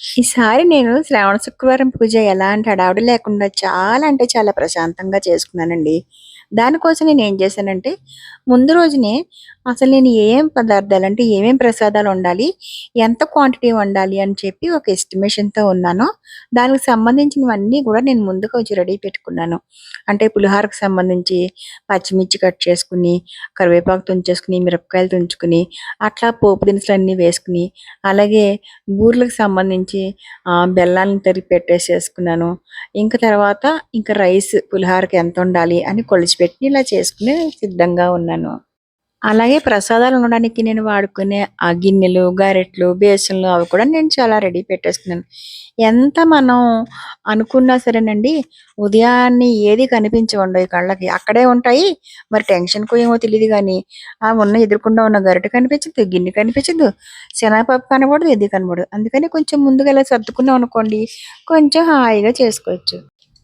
ఈసారి నేను శ్రావణ శుక్రవారం పూజ ఎలాంటి హడావుడి లేకుండా చాలా అంటే చాలా ప్రశాంతంగా చేసుకున్నానండి. దానికోసం నేను ఏం చేశానంటే, ముందు రోజునే అసలు నేను ఏం పదార్థాలు అంటే ఏమేం ప్రసాదాలు వండాలి, ఎంత క్వాంటిటీ వండాలి అని చెప్పి ఒక ఎస్టిమేషన్‌తో ఉన్నాను. దానికి సంబంధించినవన్నీ కూడా నేను ముందుగా వచ్చి రెడీ పెట్టుకున్నాను. అంటే పులిహోరకు సంబంధించి పచ్చిమిర్చి కట్ చేసుకుని, కరివేపాకు తుంచేసుకుని, మిరపకాయలు తుంచుకుని, అట్లా పోపు దినుసులు అన్నీ వేసుకుని, అలాగే బూరెలకు సంబంధించి బెల్లాలను తరిగి తరిగి పెట్టేసేసుకున్నాను. ఇంకా తర్వాత ఇంకా రైస్ పులిహోరకి ఎంతొండాలి అని కొలిచి ఇలా చేసుకుని సిద్ధంగా ఉన్నాను. అలాగే ప్రసాదాలు ఉండడానికి నేను వాడుకునే ఆ గిన్నెలు, గరిటెలు, బేసన్లు అవి కూడా నేను చాలా రెడీ పెట్టేసుకున్నాను. ఎంత మనం అనుకున్నా సరేనండి, ఉదయాన్నే ఏది కనిపించవండోయి కళ్ళకి. అక్కడే ఉంటాయి. మరి టెన్షన్కు ఏమో తెలియదు కానీ ఆ ఉన్న ఎదురుగుండా ఉన్న గరిటె కనిపించదు, గిన్నె కనిపించదు, శనగపప్పు కనబడదు ఇది కనపడదు. అందుకని కొంచెం ముందుగా ఇలా సర్దుకున్నాం అనుకోండి, కొంచెం హాయిగా చేసుకోవచ్చు.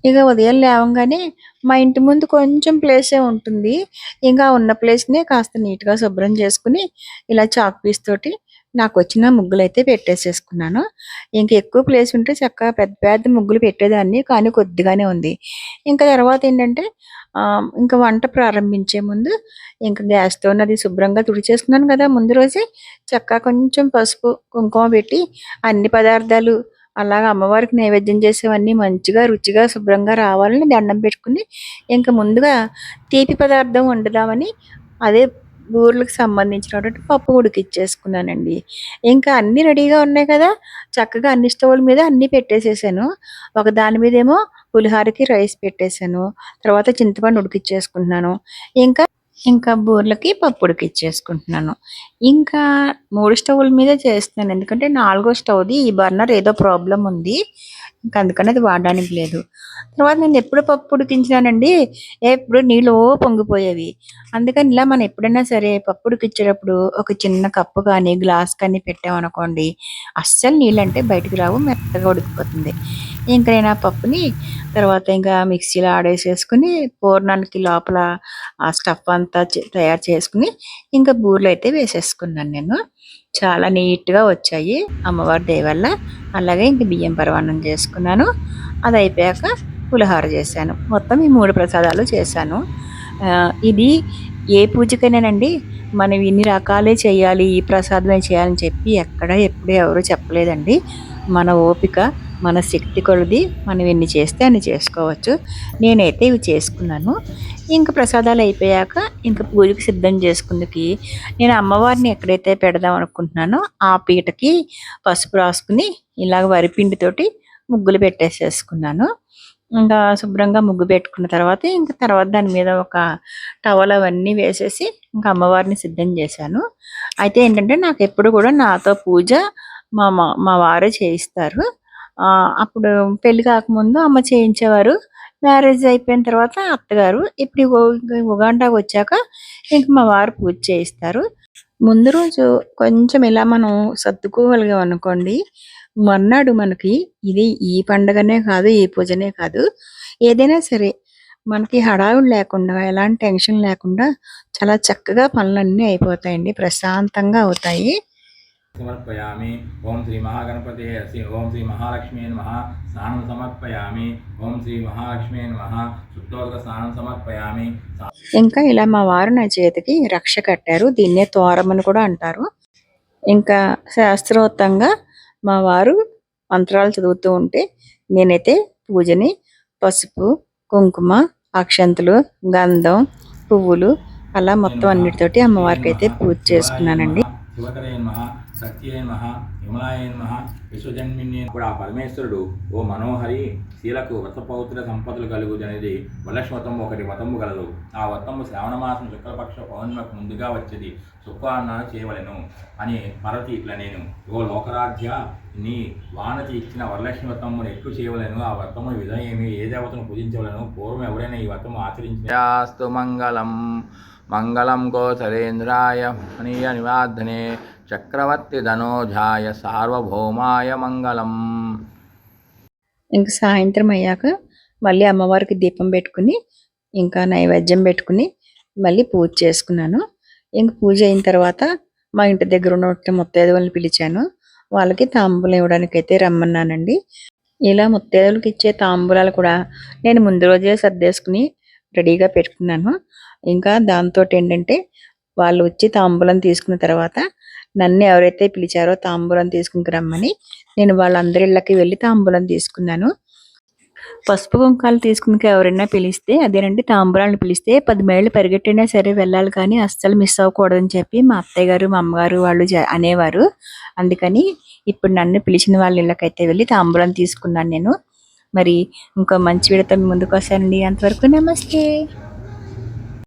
ఇక ఉదయం లేవంగానే మా ఇంటి ముందు కొంచెం ప్లేసే ఉంటుంది. ఇంకా ఉన్న ప్లేస్‌నే కాస్త నీట్‌గా శుభ్రం చేసుకుని ఇలా చాక్ పీస్ తోటి నాకొచ్చిన ముగ్గులైతే పెట్టేసేసుకున్నాను. ఇంక ఎక్కువ ప్లేస్ ఉంటే చక్కగా పెద్ద పెద్ద ముగ్గులు పెట్టేదాన్ని. కానీ కొద్దిగానే ఉంది. ఇంకా తర్వాత ఏంటంటే ఇంకా వంట ప్రారంభించే ముందు ఇంకా గ్యాస్తో స్టవ్‌ని అది శుభ్రంగా తుడిచేసుకున్నాను కదా! ముందు రోజే. చక్కగా కొంచెం పసుపు, కుంకుమ పెట్టి అన్ని పదార్థాలు అలాగా అమ్మవారికి నైవేద్యం చేసేవన్నీ మంచిగా రుచిగా శుభ్రంగా రావాలని దండం పెట్టుకుని, ఇంకా ముందుగా తీపి పదార్థం వండుదామని అదే బూరెలకు సంబంధించినటువంటి పప్పు ఉడికిచ్చేసుకున్నానండి. ఇంకా అన్నీ రెడీగా ఉన్నాయి కదా! చక్కగా అన్ని స్టవ్‌ల మీద అన్నీ పెట్టేసేసాను. ఒక దాని మీదేమో పులిహోరకి రైస్ పెట్టేశాను తర్వాత చింతపండు ఉడికిచ్చేసుకుంటున్నాను. ఇంకా ఇంకా బూరెలకి పప్పు ఉడికిచ్చేసుకుంటున్నాను. ఇంకా మూడు స్టవ్‌ల మీద చేస్తున్నాను. ఎందుకంటే నాలుగో స్టవ్‌ది ఈ బర్నర్ ఏదో ప్రాబ్లం ఉంది. ఇంకా అందుకని అది వాడడానికి లేదు. తర్వాత నేను ఎప్పుడు పప్పు ఉడికించినానండి, ఎప్పుడు నీళ్ళు పొంగిపోయేవి. అందుకని ఇలా మనం ఎప్పుడైనా సరే పప్పు ఉడికిచ్చేటప్పుడు ఒక చిన్న కప్పు కానీ, గ్లాస్ కానీ పెట్టామనుకోండి, అస్సలు నీళ్ళంటే బయటకు రావు. మెత్తగా ఉడికిపోతుంది. ఇంక నేను ఆ పప్పుని తర్వాత ఇంకా మిక్సీలో ఆడేసేసుకుని పూర్ణానికి లోపల ఆ స్టఫ్ అంతా తయారు చేసుకుని ఇంకా బూరెలు అయితే వేసేసుకున్నాను నేను. చాలా నీట్‌గా వచ్చాయి అమ్మవారి దయ వల్ల. అలాగే ఇంక బియ్యం పరమాన్నం చేసుకున్నాను. అది అయిపోయాక పులిహోర చేశాను. మొత్తం ఈ మూడు ప్రసాదాలు చేశాను. ఇది ఏ పూజకైనానండి మనం ఇన్ని రకాలే చేయాలి, ఈ ప్రసాదమే చేయాలని చెప్పి ఎక్కడ ఎప్పుడు ఎవరు చెప్పలేదండి. మన ఓపిక, మన శక్తి కొలది మనం ఎన్ని చేస్తే అన్ని చేసుకోవచ్చు. నేనైతే ఇవి చేసుకున్నాను. ఇంక ప్రసాదాలు అయిపోయాక ఇంక పూజకి సిద్ధం చేసుకుందుకి నేను అమ్మవారిని ఎక్కడైతే పెడదాం అనుకుంటున్నానో ఆ పీటకి పసుపు రాసుకుని ఇలాగ వరిపిండితోటి ముగ్గులు పెట్టేసేసుకున్నాను. ఇంకా శుభ్రంగా ముగ్గు పెట్టుకున్న తర్వాత ఇంక తర్వాత దాని మీద ఒక టవల్ అవన్నీ వేసేసి ఇంకా అమ్మవారిని సిద్ధం చేశాను. అయితే ఏంటంటే నాకు ఎప్పుడు కూడా నాతో పూజ మా మా వారే చేయిస్తారు. అప్పుడు పెళ్ళి కాకముందు అమ్మ చేయించేవారు. మ్యారేజ్ అయిపోయిన తర్వాత అత్తగారు. ఇప్పుడు ఈ వచ్చాక ఇంక మా వారు పూజ చేయిస్తారు. ముందు రోజు కొంచెం ఇలా మనం సర్దుకోగలిగాం అనుకోండి, మర్నాడు మనకి ఇది ఈ పండగనే కాదు, ఈ పూజనే కాదు, ఏదైనా సరే మనకి హడావిడి లేకుండా, ఎలాంటి టెన్షన్ లేకుండా చాలా చక్కగా పనులన్నీ అయిపోతాయండి. ప్రశాంతంగా అవుతాయి. సమర్పయామి ఓం శ్రీ మహాగణపతే శ్రీ ఓం శ్రీ మహాలక్ష్మీ నమః స్నానం సమర్పయామి ఓం శ్రీ మహాలక్ష్మీ నమః శుద్ధోదక స్నానం సమర్పయామి ఇంకా ఇలా మా వారు నా చేతికి రక్ష కట్టారు. దీన్నే తోరమని కూడా అంటారు. ఇంకా శాస్త్రోక్తంగా మా వారు మంత్రాలు చదువుతూ ఉంటే నేనైతే పూజని పసుపు, కుంకుమ, అక్షంతలు, గంధం, పువ్వులు అలా మొత్తం అన్నిటితోటి అమ్మవారికైతే పూజ చేసుకున్నానండి. శివకరే నమః. సత్యే నమః విమలాయ విశ్వజన్మిని కూడా ఆ పరమేశ్వరుడు ఓ మనోహరి శీలకు వ్రతపౌత్ర సంపదలు కలుగుదనేది వరలక్ష్మి ఒకటి వతము గలదు. ఆ వ్రతము శ్రావణ మాసం శుక్లపక్ష పౌర్ణిమకు ముందుగా వచ్చేది. శుక్రాన్నాను చేయవలెను అని పరతి ఇట్లా నేను ఓ లోకరాధ్య నీ వానతి ఇచ్చిన వరలక్ష్మి వ్రతమును ఎక్కువ చేయవలను. ఆ వ్రతము విధం ఏమి ఏ దేవతను పూజించవలను? పూర్వం ఎవరైనా ఈ వ్రతము ఆచరించాస్తు మంగళం మంగళం గోచరేంద్రాయ మహనీయ నివాధనే చక్రవర్తి ధనోజాయ సార్వభౌమాయ మంగళం ఇంక సాయంత్రం అయ్యాక మళ్ళీ అమ్మవారికి దీపం పెట్టుకుని ఇంకా నైవేద్యం పెట్టుకుని మళ్ళీ పూజ చేసుకున్నాను. ఇంక పూజ అయిన తర్వాత మా ఇంటి దగ్గర ఉన్న ముత్తైదువలని పిలిచాను. వాళ్ళకి తాంబూలం ఇవ్వడానికి అయితే రమ్మన్నానండి ఇలా ముత్తైదులకు ఇచ్చే తాంబూలాలు కూడా నేను ముందు రోజే సర్దేసుకుని రెడీగా పెట్టుకున్నాను ఇంకా దాంతో ఏంటంటే వాళ్ళు వచ్చి తాంబూలం తీసుకున్న తర్వాత నన్ను ఎవరైతే పిలిచారో తాంబూలం తీసుకుని రమ్మని నేను వాళ్ళందరి ఇళ్ళకి వెళ్ళి తాంబూలం తీసుకున్నాను. పసుపు కుంకాలు తీసుకుని ఎవరైనా పిలిస్తే అదేనండి తాంబూలాలను పిలిస్తే పది మైళ్ళు పరిగెట్టినా సరే వెళ్ళాలి కానీ అస్సలు మిస్ అవ్వకూడదని చెప్పి మా అత్తయ్య గారు మా అమ్మగారు వాళ్ళు అనేవారు. అందుకని ఇప్పుడు నన్ను పిలిచిన వాళ్ళ ఇళ్ళకైతే వెళ్ళి తాంబూలం తీసుకున్నాను నేను. మరి ఇంకో మంచి వీడియోతో ముందుకు వస్తానండి. అంతవరకు నమస్తే.